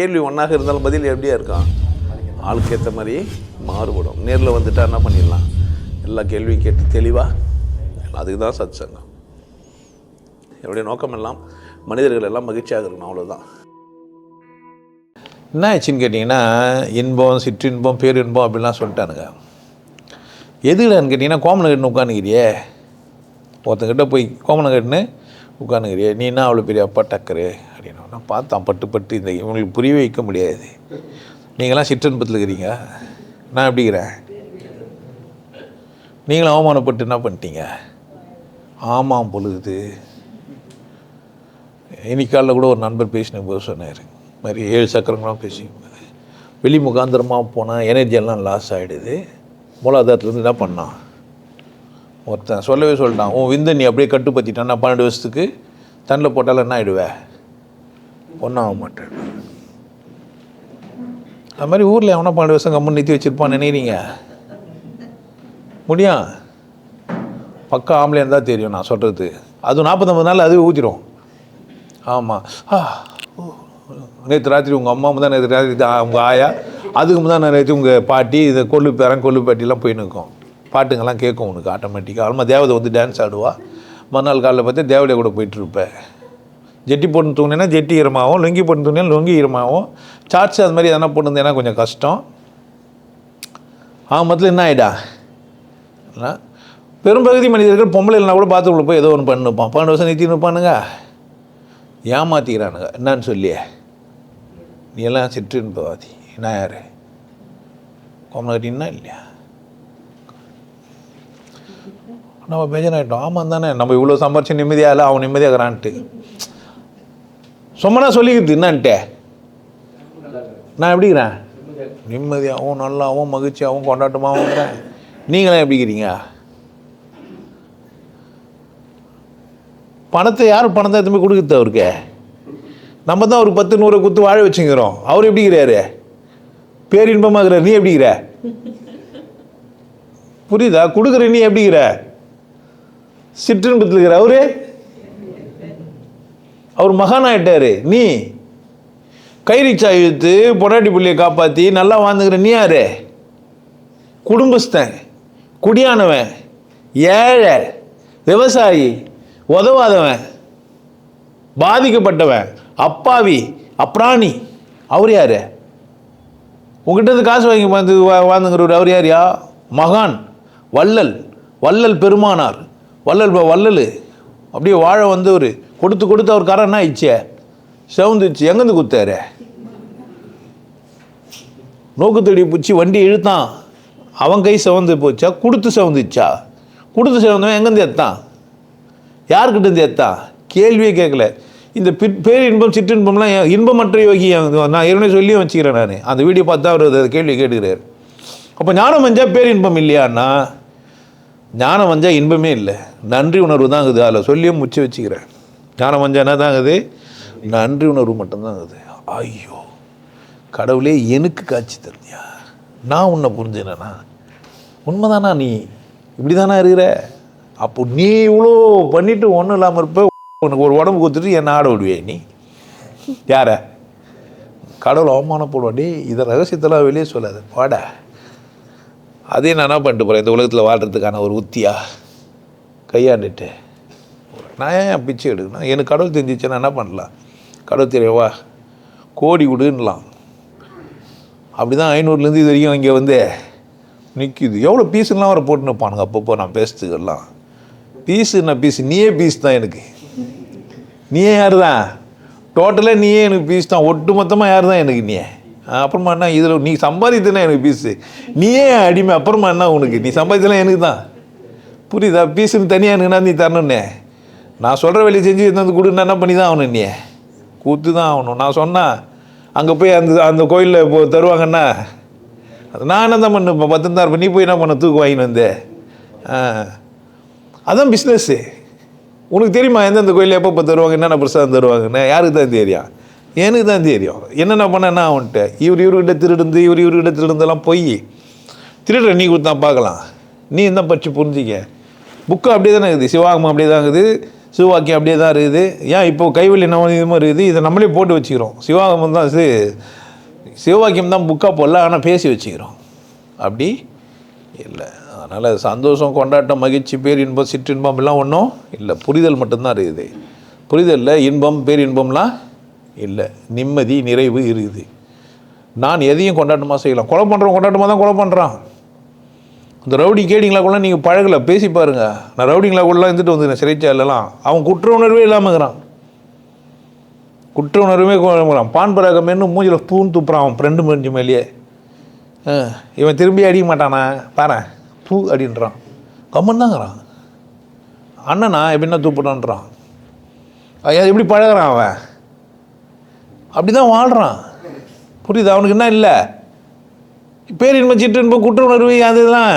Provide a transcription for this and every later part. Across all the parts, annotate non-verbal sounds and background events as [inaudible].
கேள்வி ஒன்றாக இருந்தாலும் பதில் எப்படியா இருக்கான் ஆளுக்கு ஏற்ற மாதிரி மாறுபடும். நேரில் வந்துட்டா என்ன பண்ணிடலாம்? எல்லா கேள்வியும் கேட்டு தெளிவாக அதுக்கு தான் சத் சங்கம் என்னுடைய நோக்கம் எல்லாம் மனிதர்கள் எல்லாம் மகிழ்ச்சியாக இருக்கணும் அவ்வளோதான் என்ன ஆச்சுன்னு கேட்டிங்கன்னா இன்பம் சிற்றின்பம் பேரின்பம் அப்படிலாம் சொல்லிட்டானுங்க. எதுலன்னு கேட்டிங்கன்னா கோமனகட்டுன்னு உட்காந்துக்கிறியே ஒருத்தங்கிட்ட போய் கோமனகட்டுன்னு உட்காந்துக்கிறியே நீ என்ன அவ்வளோ பெரிய அப்பா டக்கரு? அப்படின்னு நான் பார்த்தேன் பட்டு பட்டு இந்த இவங்களுக்கு புரிய வைக்க முடியாது. நீங்களாம் சிற்றன்பத்தில் இருக்கிறீங்க. நான் எப்படிங்கிறேன் நீங்களும் அவமானப்பட்டு என்ன பண்ணிட்டீங்க? ஆமாம் பொழுது. இன்னைக்காலில் கூட ஒரு நண்பர் பேசின போது சொன்னார். மாதிரி ஏழு சக்கரங்களாம் பேசி வெளி முகாந்திரமாக போனால் எனர்ஜி எல்லாம் லாஸ் ஆகிடுது மூலாதாரத்துலேருந்து என்ன பண்ணான்? ஒருத்தன் சொல்லவே சொல்லிட்டான் உன் விந்தன் நீ அப்படியே கட்டுப்பற்றிட்டான் நான் பன்னெண்டு வருஷத்துக்கு? தண்ணில் போட்டாலும் என்ன ஆகிடுவேன் ஒன்றாக மாட்டேன் அது மாதிரி ஊரில் எவனா பன்னெண்டு வருஷம் கம்மன் நிறுத்தி வச்சுருப்பான்னு நினைக்கிறீங்க? முடியும் பக்கம் ஆம்பளை இருந்தால் தெரியும் நான் சொல்கிறது அது நாற்பத்தொம்பது நாள் அதுவே ஊற்றிடும் ஆமாம் ஆ நேற்று ராத்திரி உங்கள் அம்மா தான் நேற்று ராத்திரி உங்கள் ஆயா அதுக்கு முதான் நேற்று உங்கள் பாட்டி இதை கொள்ளு பேரன் கொள்ளு பாட்டிலாம் போய் நிற்கும் பாட்டுங்கெல்லாம் கேட்கும் உனக்கு ஆட்டோமேட்டிக்காக ஆல்மா தேவதை வந்து டான்ஸ் ஆடுவா. மறுநாள் காலையில் பார்த்து தேவதையை கூட போயிட்டுருப்பேன் ஜெட்டி போட்டு தூங்கினா ஜெட்டி ஈரமாகும் லுங்கி போட்டு தூங்கினா லுங்கி ஈரமாகும் சார்ட்ஸ் அது மாதிரி எதனா போட்டுருந்தேன்னா கொஞ்சம் கஷ்டம். ஆமத்தில் என்ன ஆகிடா இல்லை. பெரும்பகுதி மனிதர்கள் பொம்பளை இல்லைனா கூட பாத்ரூமில் போய் ஏதோ ஒன்று பண்ணிருப்பான் பன்னெண்டு வருஷம் நிறுத்தி நிற்பானுங்க ஏமாத்திக்கிறானுங்க. என்னன்னு சொல்லியே. நீ எல்லாம் சிற்றின்பவாதி என்ன யார்? கோமலை கட்டினா இல்லையா? நம்ம ஆகிட்டோம் ஆமாம் தானே. நம்ம இவ்வளோ சம்பாரிச்சு நிம்மதியாக இல்லை? அவன் நிம்மதியாகிறான்ட்டு சும்மனா சொல்லிக்கிறது என்னான்ட்டு? நான் எப்படிக்கிறேன்? நிம்மதியாகவும் நல்லாவும் மகிழ்ச்சியாகவும் கொண்டாட்டமாகவும் நீங்களாம் எப்படிக்கிறீங்க பணத்தை யார் பணத்தை எதுவுமே கொடுக்குறது அவருக்கு? நம்ம தான் ஒரு பத்து நூறு குத்து வாழ வச்சுங்கிறோம். அவர் எப்படிங்கிறாரு பேரின்பமாக இருக்கிறார். நீ எப்படிங்கிற புரியுதா? கொடுக்குற நீ எப்படிங்கிற சிற்றின்பத்தில் இருக்கிற அவரு? அவர் மகான் ஆகிட்டார் நீ கைரிச்சா இழுத்து பொண்டாட்டி பிள்ளையை காப்பாற்றி நல்லா வாழ்ந்துக்கிற நீ யாரு? குடும்பஸ்தன் குடியானவன் ஏழை விவசாயி உதவாதவன் பாதிக்கப்பட்டவன் அப்பாவி அப்ராணி. அவர் யார்? உங்ககிட்ட காசு வாங்கி வந்து வா- வாழ்ந்துங்கிறவர் அவர் யார்யா மகான் வள்ளல் வள்ளல் பெருமானார். வள்ளல் வள்ளல். அப்படியே வாழ வந்தவர். கொடுத்து கொடுத்து அவர் கரை என்ன ஆயிடுச்சு? செவந்துச்சு எங்கேருந்து குத்தாரு? நோக்குத்தடி பிடிச்சி வண்டி இழுத்தான். அவன் கை செவந்து போச்சா? கொடுத்து செவந்துச்சா? கொடுத்து செவந்தவன் எங்கேருந்து எத்தான் யார்கிட்ட இருந்து எத்தான் கேள்வியே கேட்கல. இந்த பிற் பேரின்பம் சிற்றின்பம்லாம் ஏன் இன்பமற்ற யோகி நான் ஏற்கனவே சொல்லியும் வச்சுக்கிறேன் நான். அந்த வீடியோ பார்த்தா அவர் அதை கேள்வி கேட்டுக்கிறார். அப்போ ஞானம் வந்தா பேரின்பம் இல்லையான்னா ஞானம் வந்தால் இன்பமே இல்லை. நன்றி உணர்வு தான் இருக்குது அதில் சொல்லியும் முச்சு வச்சுக்கிறேன். ஞானம் வந்தா என்ன தான் ஆகுது நன்றி உணர்வு மட்டும்தான் ஆகுது ஐயோ கடவுளே எனக்கு காட்சி தருந்தியா நான் உன்னை புரிஞ்சுனேனா உண்மைதானா நீ? இப்படி தானே இருக்கிற? அப்போ நீ இவ்வளோ பண்ணிட்டு ஒன்றும் இல்லாமல் இருப்ப. உனக்கு ஒரு உடம்பு கொடுத்துட்டு என்ன ஆட விடுவே நீ? யார? கடவுள் அவமானப்படுவா டேய் இதை ரகசியத்தெல்லாம் வெளியே சொல்லாத. பாட அதே நான் என்ன பண்ணிட்டு போகிறேன் இந்த உலகத்தில் வாழ்கிறதுக்கான ஒரு உத்தியா? கையாண்டுட்டு. நான் ஏன் பிச்சை எடுக்கணும்? எனக்கு கடவுள் தெரிஞ்சிச்சுன்னா என்ன பண்ணலாம்? கடவுள் தெரியவா கோடி விடுன்னலாம். அப்படி தான் ஐநூறுலேருந்து இது வரைக்கும் இங்கே வந்து நிற்கிது எவ்வளோ பீஸுலாம் வர போட்டு நிற்பானுங்க அப்பப்போ நான் பேசுறதுக்கெல்லாம். பீஸு என்ன பீஸ்? நீயே பீஸ் தான் எனக்கு. நீயே யார் தான் டோட்டலாக நீயே எனக்கு பீஸ் தான். ஒட்டு மொத்தமாக யார் தான் எனக்கு நீ அப்புறமா என்ன? இதில் நீ சம்பாதித்தனா எனக்கு பீஸு. நீயே அடிமை. அப்புறமா என்ன உனக்கு? நீ சம்பாதித்தலாம் எனக்கு தான். புரியுதா? பீஸுன்னு தனியாக எனக்குன்னா நீ தரணுன்னே நான் சொல்கிற வேலையை செஞ்சு எடுத்து வந்து கொடுன்னா என்ன பண்ணி தான் ஆகணும் நீ கூத்து தான் ஆகணும். நான் சொன்னேன் அங்கே போய் அந்த அந்த கோயிலில் இப்போ தருவாங்கன்னா அது நான் என்ன தான் பண்ண? பத்து தான் இருப்பேன் நீ போய் என்ன பண்ண? தூக்கு வாங்கின்னு வந்தே. அதான் பிஸ்னஸ்ஸு உனக்கு தெரியுமா எந்தெந்த கோயிலில் எப்போ இப்போ தருவாங்க என்னென்ன பிரசாதம் தருவாங்கன்னு? யாருக்கு தான் தெரியும்? எனக்கு தான் தெரியும். என்னென்ன பண்ணேன்னா அவன்ட்டு இவர் இவர்கிட்ட திருடுந்து இவர் இவர்கிட்ட திருடுந்தெல்லாம் போய் திருடுற நீ கொடுத்தா பார்க்கலாம். நீ என்ன படிச்சு புரிஞ்சிக்க? புக்கு அப்படியே தானே இருக்குது. சிவாகமம் அப்படியே தான் இருக்குது. சிவவாக்கியம் அப்படியே தான் இருக்குது. ஏன் இப்போ கைவெளி நவநீதமும் இருக்குது. இதை நம்மளே போட்டு வச்சுக்கிறோம். சிவாகமம் தான் இது. சிவவாக்கியம் தான் புக்காக போடல ஆனால் பேசி வச்சுக்கிறோம். அப்படி இல்லை. அதனால் சந்தோஷம் கொண்டாட்டம் மகிழ்ச்சி பேரின்பம் சிற்றின்பம் எல்லாம் ஒன்றும் இல்லை. புரிதல் மட்டும்தான் இருக்குது. புரிதலில் இன்பம் பேரின்பம்லாம் இல்லை. நிம்மதி நிறைவு இருக்குது. நான் எதையும் கொண்டாட்டமாக செய்யலாம். கொலை பண்ணுறவன் கொண்டாட்டமாக தான் கொலை பண்ணுறான் இந்த ரவுடி கேடிங்களா கூட நீங்கள் பழகலை பேசி பாருங்க. நான் ரவுடிங்களா கூட இருந்துட்டு வந்துக்கிறேன் சிறைச்சாலெல்லாம். அவன் குற்ற உணர்வே இல்லாமல் இருக்கிறான். குற்ற உணர்வே இருக்கிறான். பான் பராகமேன்னு மூஞ்சில் தூண் துப்புறான் அவன் ஃப்ரெண்டு முடிஞ்சு மேலேயே. ஆ, இவன் திரும்பி அடிக்க மாட்டானா? பாரு தூ அப்படின்றான் கம்மன் தாங்கிறான் அண்ணனா எப்படின்னா தூப்புடான்றான் ஐயா எப்படி பழகுறான் அவன்? அப்படி தான் வாழ்கிறான் புரியுது? அவனுக்கு என்ன இல்லை? பேரின்மை சிற்றின்பம் குற்ற உணர்வு அதெல்லாம்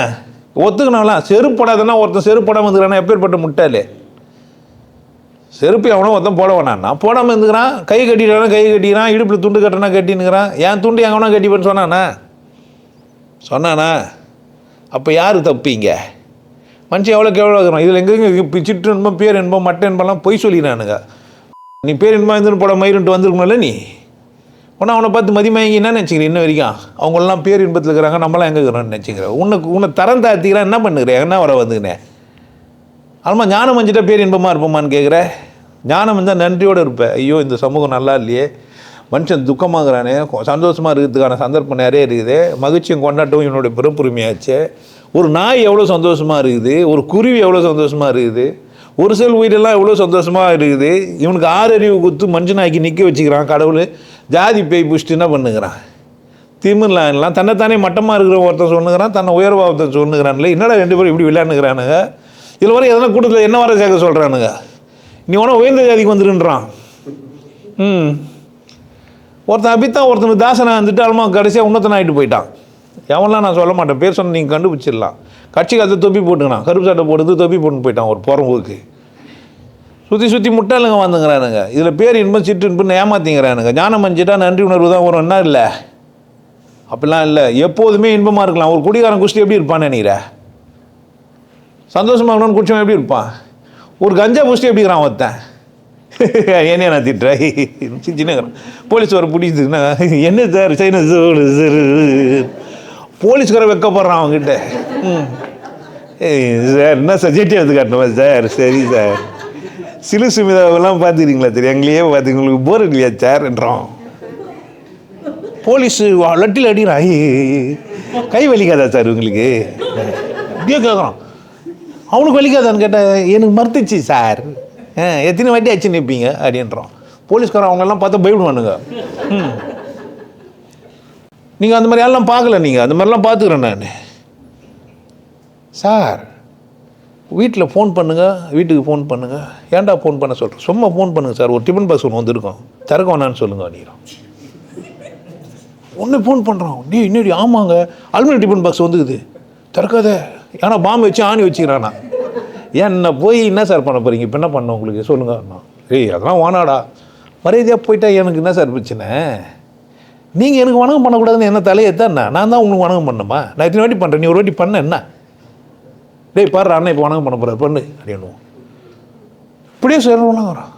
ஒத்துக்கணும்லாம் செருப்படாதுன்னா ஒருத்தன் செருப்படாமல் இருந்துக்கிறானா எப்பேற்பட்ட முட்டாளே? செருப்பு எவனோ ஒருத்தன் போட வேணாம். நான் போடாமல் இருந்துக்கிறான் கை கட்டிட்டானா கை கட்டிக்கிறான் இடுப்பில் துண்டு கட்டினா கட்டினுக்கிறான் என் துண்டு எங்கனா கட்டிப்பேன்னு சொன்னானா? சொன்னானா? அப்போ யார் தப்பிங்க? மனுஷன் எவ்வளோ இருக்கிறோம் இருக்கிறான்? இதில் எங்கெங்க சிற்று இன்பம் பேர் இன்பம் மட்ட இன்பம்லாம் பொய் சொல்லிடுறானுங்க நீ பேர் இன்பம் இருந்து போட மயிருன்ட்டு வந்திருக்கணும்ல நீ? உன்னை அவனை பார்த்து மதிமயங்கி என்ன நினச்சிக்கிறேன் இன்ன வரைக்கும்? அவங்களெல்லாம் பேர் இன்பத்தில் இருக்கிறாங்க நம்மளாம் எங்கே இருக்கிறோம்னு நினச்சிக்கிறேன் உன்னை உன்னை தரம் தாத்திக்கிறேன் என்ன பண்ணுகிறேன் என்ன வர வந்துக்கினேன் ஆமாம் ஞானம் வஞ்சிட்டா பேர் இன்பமாக இருப்போமான்னு கேட்குற ஞானம் இருந்தால் நன்றியோடு இருப்பேன் ஐயோ இந்த சமூகம் நல்லா இல்லையே. மனுஷன் துக்கமாகறானே. சந்தோஷமாக இருக்கிறதுக்கான சந்தர்ப்பம் நிறைய இருக்குது. மகிழ்ச்சியும் கொண்டாட்டவும் இவனுடைய பிறப்புரிமையாச்சு ஒரு நாய் எவ்வளோ சந்தோஷமாக இருக்குது? ஒரு குருவி எவ்வளோ சந்தோஷமாக இருக்குது? ஒரு சில உயிரெல்லாம் எவ்வளோ சந்தோஷமாக இருக்குது. இவனுக்கு ஆறறிவு குத்து மனுஷனாக்கி நிற்க வச்சுக்கிறான் கடவுள். ஜாதி பேய் புஷ்டி என்ன பண்ணுகிறான்? திமிர்லாம் எல்லாம் தன்னைத்தானே மட்டமாக இருக்கிற ஒருத்தன் சொன்னுக்கிறான் தன்னை உயர்வா ஒருத்தன் சொன்னுக்கிறான்ல என்னடா ரெண்டு பேரும் இப்படி விளையாண்டுக்கிறானுங்க இதில் வர எதனா கூட்டத்தில் என்ன வர சேர்க்க சொல்கிறானுங்க நீ உன உயர்ந்த ஜாதிக்கு வந்துருன்றான். ம். ஒருத்தன் அபித்தான் ஒருத்தனுக்கு தாசனாக வந்துட்டு அலமா கடைசியாக உன்னத்தனாகிட்டு போயிட்டான். எவன்லாம் நான் சொல்ல மாட்டேன் பேர் சொன்ன நீங்கள் கண்டுபிடிச்சிடலாம். கட்சி காலத்தை தொப்பி போட்டுக்கினான் கருப்பு சட்டை போட்டு தொப்பி போட்டு போயிட்டான் ஒரு புறம்போக்கு சுற்றி சுற்றி முட்டாளுங்க வந்துங்கிறானுங்க இதில் பேர் இன்பம் சிட்டு இன்பம்னு ஏமாத்திங்கிறானுங்க ஞானம் மஞ்சிட்டா நன்றி உணர்வு தான் வரும் என்ன இல்லை? அப்படிலாம் இல்லை. எப்போதுமே இன்பமாக இருக்கலாம். ஒரு குடிகாரன் குஷ்டி எப்படி இருப்பான்னு நினைக்கிற? சந்தோஷமாக இருக்கணும்னு குடிச்சவன் எப்படி இருப்பான்? ஒரு கஞ்சா குஷ்டி எப்படி இருக்கிறான் ஒருத்தன்? [laughs] என்னைய நான் திட்டுறேன் சின்ன போலீஸ் வர பிடிச்சதுன்னா [laughs] என்ன சார் சைனா சார் போலீஸ்கார வைக்கப்படுறான் அவங்ககிட்ட ம். ஏய் சார் என்ன சார் ஜெட்டி எடுத்து காட்டணுமா சார்? சரி சார். சிலு சுமிதாவெல்லாம் பார்த்துக்கிறீங்களா தெரியும் எங்களையே பார்த்து உங்களுக்கு போர் இல்லையா சார்ன்றோம். போலீஸ் லட்டில் அடிக்கிறான். ஐய், கை வலிக்காதா சார் உங்களுக்கு? இப்படியே கேட்குறான் அவனுக்கு வலிக்காதான்னு கேட்டேன் எனக்கு மறுத்துச்சு சார். எத்தனை வாட்டி ஆச்சு நிற்பீங்க அப்படின்றோம். போலீஸ்காரன் அவங்களெல்லாம் பார்த்தா பயப்படுவானுங்க. ம். நீங்கள் அந்த மாதிரி எல்லாம் பார்க்கல நீங்கள் அந்த மாதிரிலாம் பார்த்துக்குறேன் நான். சார் வீட்டில் ஃபோன் பண்ணுங்கள் வீட்டுக்கு ஃபோன் பண்ணுங்கள் ஏன்டா ஃபோன் பண்ண சொல்கிறேன் சும்மா ஃபோன் பண்ணுங்கள் சார். ஒரு டிஃபன் பாக்ஸ் ஒன்று வந்திருக்கோம். திறக்க வேணான்னு சொல்லுங்கள் அப்படிங்கிறான் ஒன்று ஃபோன் பண்ணுறோம் டே இன்னடி ஆமாங்க. அலுமினியம் டிஃபன் பாக்ஸ் வந்துக்குது. திறக்காத. ஏன்னா பாம்பு வச்சு ஆணி வச்சுக்கிறானா. என்ன போய் என்ன சார் பண்ண போகிறீங்க இப்போ என்ன பண்ண உங்களுக்கு? சொல்லுங்க ஏய் அதெல்லாம் வானாடா மரியாதையாக போயிட்டா எனக்கு என்ன சார் பிரச்சனை? நீங்கள் எனக்கு வணக்கம் பண்ணக்கூடாதுன்னு என்ன தலையை தான் நான் தான் உங்களுக்கு வணக்கம் பண்ணுமா நான் இத்தனை வாட்டி பண்ணுறேன் நீ ஒரு வாட்டி பண்ண என்ன? டேய் பாரு அண்ணன் இப்போ வணக்கம் பண்ண போகிற பண்ணு அப்படின்னுவோம் இப்படியே சொல்லணுங்கிறான்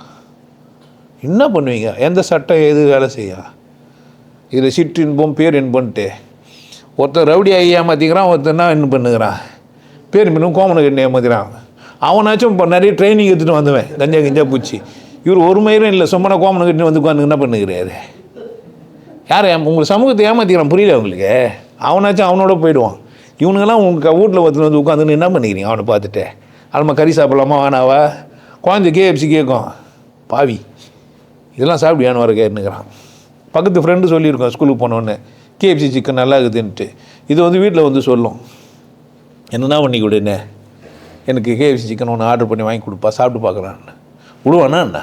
என்ன பண்ணுவீங்க? எந்த சட்டம் எது வேலை செய்யா? இதில் சிற்றின்பம் பேர் இன்பன்ட்டு ஒருத்தர் ரவுடி ஆகி ஏமாற்றிக்கிறான் ஒருத்தர் என்ன பண்ணுகிறான்? பேர் இன்னும் கோமனை என்ன ஏமாத்திக்கிறான். அவனாச்சும் இப்போ நிறைய ட்ரைனிங் எடுத்துகிட்டு வந்துவேன். கஞ்சா கஞ்சா பூச்சி. இவர் ஒரு மயிரும் இல்லை. சும்மனை கோமனை கட்டி வந்து உட்காந்து என்ன பண்ணுகிறாரு? யார்? ஏம் உங்கள் சமூகத்தை ஏமாற்றிக்கிறான் புரியல உங்களுக்கு? அவனாச்சும் அவனோட போயிடுவான். இவனுங்கெல்லாம் உங்கள் வீட்டில் ஒருத்தர் வந்து உட்காந்துன்னு என்ன பண்ணிக்கிறீங்க? அவனை பார்த்துட்டு. அலமா கறி சாப்பிடலாமா? வேணாவா? குழந்தை கேஎஃப்சி கேட்கும் பாவி. இதெல்லாம் சாப்பிடியான்னு வர கேட்டுக்கிறான் பக்கத்து ஃப்ரெண்டு சொல்லியிருக்கோம் ஸ்கூலுக்கு போனோன்னு. கேஎஃப்சி சிக்கன் நல்லா இருக்குதுன்ட்டு. இது வந்து வீட்டில் வந்து சொல்லும். என்னென்ன பண்ணி கொடுன்னு எனக்கு கேஎஃப்சி சிக்கன் ஒன்று ஆர்டர் பண்ணி வாங்கி கொடுப்பா சாப்பிட்டு பார்க்குறான் விடுவானா என்ன?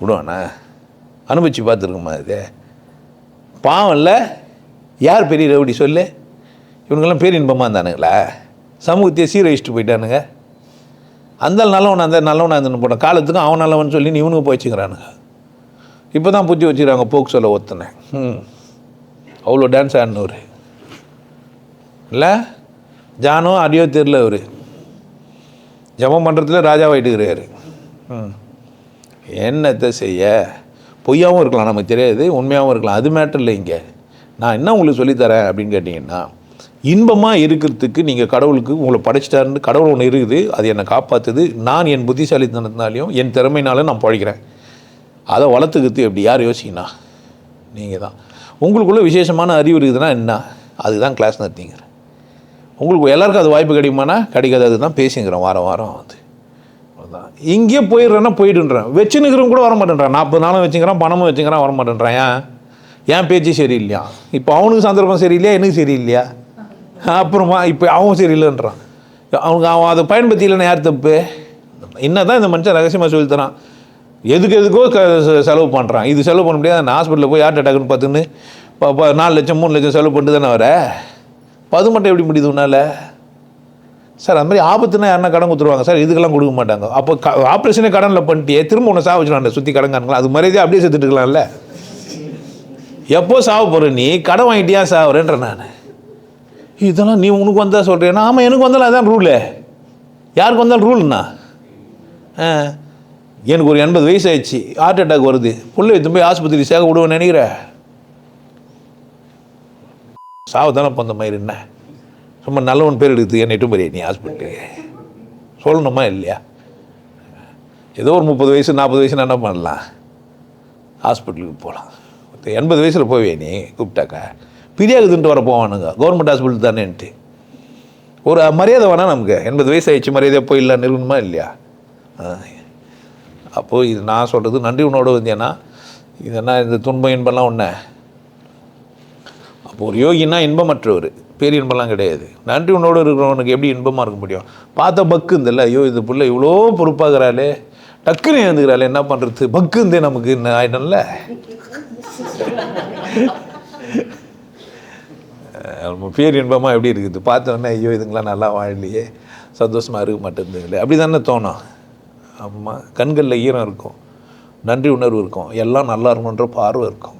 விடுவானா? அனுபவிச்சு பார்த்துருக்குமா இது? பாவம் இல்லை யார் பெரிய ரவுடி சொல்லு? இவனுங்கெல்லாம் பேரின்பமாக இருந்தானுங்களா? சமூகத்தையே சீரழிச்சிட்டு போயிட்டானுங்க. அந்த ஆள் நல்லவன் அந்த நல்லவனாக இருந்துன்னு போட்டான். காலத்துக்கும் அவன் நல்லவன் சொல்லி நீ இவனுக்கு போயிச்சுக்கிறானுங்க இப்போ தான் புத்தி வச்சுக்கிறாங்க போக்கு சொல்ல ஒத்துனேன். ம் அவ்வளோ டான்ஸ் ஆடினவர். இல்லை? ஜானோ அடியோ தெரில அவர். ஜபம் பண்ணுறதுல ராஜாவாயிட்டுக்கிறாரு ம் என்னத்தை செய்ய? பொய்யாகவும் இருக்கலாம் நமக்கு தெரியாது உண்மையாகவும் இருக்கலாம். அது மேட்டர் இல்லை இங்கே. நான் என்ன உங்களுக்கு சொல்லித்தரேன் அப்படின்னு கேட்டிங்கன்னா இன்பமாக இருக்கிறதுக்கு நீங்கள் கடவுளுக்கு உங்களை படைச்சிட்டாருன்னு கடவுள் ஒன்று இருக்குது அது என்னை காப்பாற்றுது நான் என் புத்திசாலித்தனத்தினாலையும் என் திறமையினாலும் நான் பழைக்கிறேன். அதை வளர்த்துக்கிறது எப்படி? யார் யோசிக்கணும் நீங்கள் தான். உங்களுக்குள்ளே விசேஷமான அறிவு இருக்குதுன்னா என்ன? அதுதான் கிளாஸ் நடத்திங்கிறேன் உங்களுக்கு எல்லாருக்கும் அது வாய்ப்பு கிடைக்குமானா? கிடைக்காது. அதுதான் பேசுங்கிறேன் வாரம் வாரம் வந்து இங்கேயே போயிடுறேன்னா போயிடுன்றேன். வச்சுன்னுக்கிறவங்க கூட வர மாட்டேன்றான் நாற்பது நாளும் வச்சுக்கிறான் பணமும் வச்சுக்கிறான் வர மாட்டேன்றான் ஏன்? ஏன் பேச்சு சரியில்லையா? இப்போ அவனுக்கு சந்தர்ப்பம் சரியில்லையா? எனக்கு சரியில்லையா? அப்புறமா இப்போ அவன் சரியில்லைன்றான். அவனுக்கு அவன் அதை பயன்படுத்திக்கலன்னு யார் தப்பு? என்ன தான் இந்த மனுஷன் ரகசியமாக சொல்லித்தரான். எதுக்கு எதுக்கோ க செலவு பண்ணுறான் இது செலவு பண்ண முடியாது. நான் ஹாஸ்பிட்டலில் போய் ஹார்ட் அட்டாக்னு பார்த்துன்னு இப்போ நாலு லட்சம் மூணு லட்சம் செலவு பண்ணிட்டு தானே வர? பது மட்டும் எப்படி முடியுது உன்னால்? சார் அந்த மாதிரி ஆபத்துனா யாருன்னா கடன் கொடுத்துருவாங்க. சார் இதுக்கெல்லாம் கொடுக்க மாட்டாங்க. அப்போ க ஆப்ரேஷனே கடனில் பண்ணிட்டியே திரும்ப ஒன்று சாக வச்சுருவாங்க. சுற்றி கடன்காரங்களா அது மாதிரியே அப்படியே செத்துட்டு இருக்கலாம்ல. எப்போ சாவ போகிற நீ? கடன் வாங்கிட்டியா சாவுறேன்ற நான். இதெல்லாம் நீ உனக்கு வந்தால் சொல்கிறேன்னா ஆமாம் எனக்கு வந்தாலும் அதான் ரூலு யாருக்கு வந்தாலும் ரூல்ண்ணா ஆ. எனக்கு ஒரு எண்பது வயசு ஆயிடுச்சு. ஹார்ட் அட்டாக் வருது. புள்ள எடுத்து போய் ஆஸ்பத்திரி சேக விடுவேன்னு நினைக்கிற. சாவு தானே அந்த மாதிரி என்ன? சும்மா நல்லவன் பேர் எடுத்து என்னை பெரிய நீ ஹாஸ்பிட்டலுக்கு சொல்லணுமா இல்லையா? ஏதோ ஒரு முப்பது வயசு நாற்பது வயசு என்ன பண்ணலாம்? ஹாஸ்பிட்டலுக்கு போகலாம் எண்பது வயசில் போவே நீ கூப்பிட்டாக்கா. பிரியாகுதுன்ட்டு வர போவானுங்க. கவர்மெண்ட் ஹாஸ்பிட்டல் தானேன்ட்டு. ஒரு மரியாதை வேணாம் நமக்கு. எண்பது வயசு ஆயிடுச்சு மரியாதையாக போயிடலாம் நிறுவனமா இல்லையா? அப்போது இது நான் சொல்கிறது நன்றி உணோடு வந்தேன்னா இதெல்லாம் இந்த துன்பம் இன்பம்லாம் ஒன்று அப்போ ஒரு யோகின்னா இன்பமற்றவர். பேர் இன்பம்லாம் கிடையாது. நன்றி உன்னோடு இருக்கிறவனுக்கு எப்படி இன்பமாக இருக்க முடியும்? பார்த்த பக்கு இருந்தில்ல ஐயோ இது புள்ள இவ்வளோ பொறுப்பாகிறாளே. டக்குன்னு எழுந்துக்கிறாளே என்ன பண்ணுறது பக்கு இருந்தே நமக்கு என்ன ஆயிடும்ல? நம்ம பேர் இன்பமாக எப்படி இருக்குது? பார்த்தோன்னே ஐயோ இதுங்களாம் நல்லா வாழலையே. சந்தோஷமாக இருக்க மாட்டேங்குது அப்படி தானே தோணும். ஆமாம் கண்களில் ஈரம் இருக்கும். நன்றி உணர்வு இருக்கும். எல்லாம் நல்லா இருக்கணுன்ற பார்வை இருக்கும்.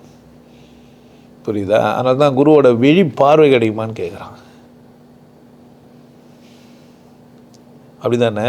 புரியுதா? அதனால தான் குருவோட விழி பார்வை கிடைக்குமான்னு கேட்குறான் அப்படி தானே